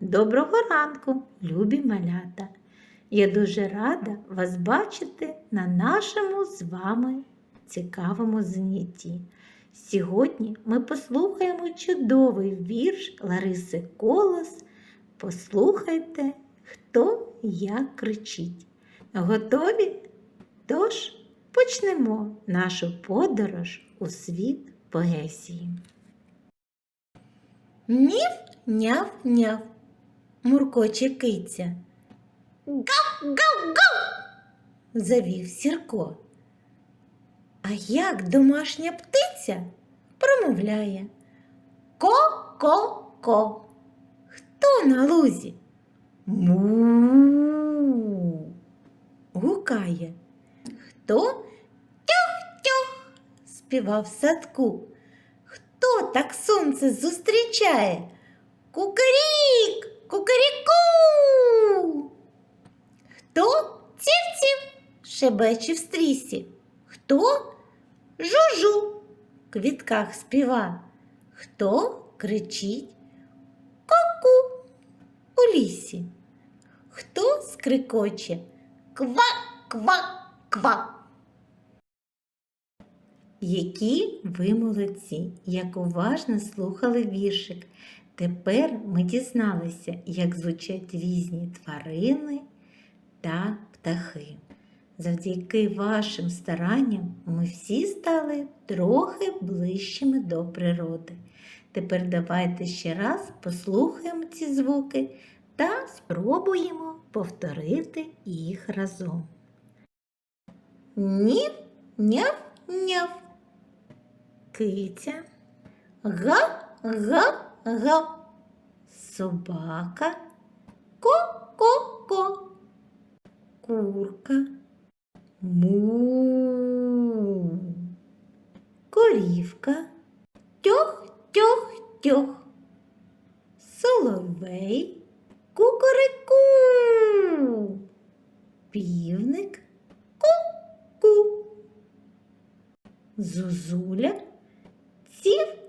доброго ранку, любі малята! Я дуже рада вас бачити на нашому з вами цікавому занятті. Сьогодні ми послухаємо чудовий вірш Лариси Колос. Послухайте, хто як кричить. Готові? Тож почнемо нашу подорож у світ поезії. Нів, няв, няв, муркоче киця. Гав, гав, гав, завів Сірко. А як домашня птиця промовляє Ко-ко-ко. Хто на лузі? Му. Гукає. Хто тюх-тюх співав в садку. Хто так сонце зустрічає? Кукарік, кукаріку. Хто ців-ців шебече в стрісі? Хто жужу в квітках співа? Хто кричить ку-ку у лісі? Хто скрикоче ква-ква-ква? Які ви молодці, як уважно слухали віршик. Тепер ми дізналися, як звучать різні тварини та птахи. Завдяки вашим старанням ми всі стали трохи ближчими до природи. Тепер давайте ще раз послухаємо ці звуки та спробуємо повторити їх разом. Нів, няв, няв. Киця. Га, га, га. Собака. Ко-ко-ко. Курка. Му. Корівка. Тьох-тьох-тьох. Соловей. Кукареку. Півник. Ку-ку. Зозуля. Ців.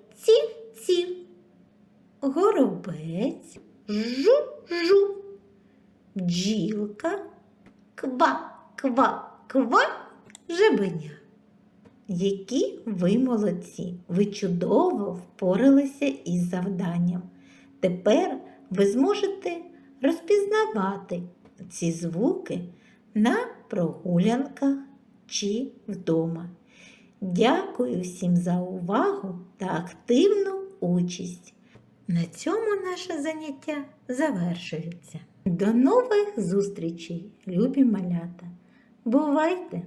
Горобець. Жу-жу. Бджілка. Ква, ква, ква, жебеня. Які ви молодці! Ви чудово впоралися із завданням. Тепер ви зможете розпізнавати ці звуки на прогулянках чи вдома. Дякую всім за увагу та активну участь. На цьому наше заняття завершується. До нових зустрічей, любі малята! Бувайте!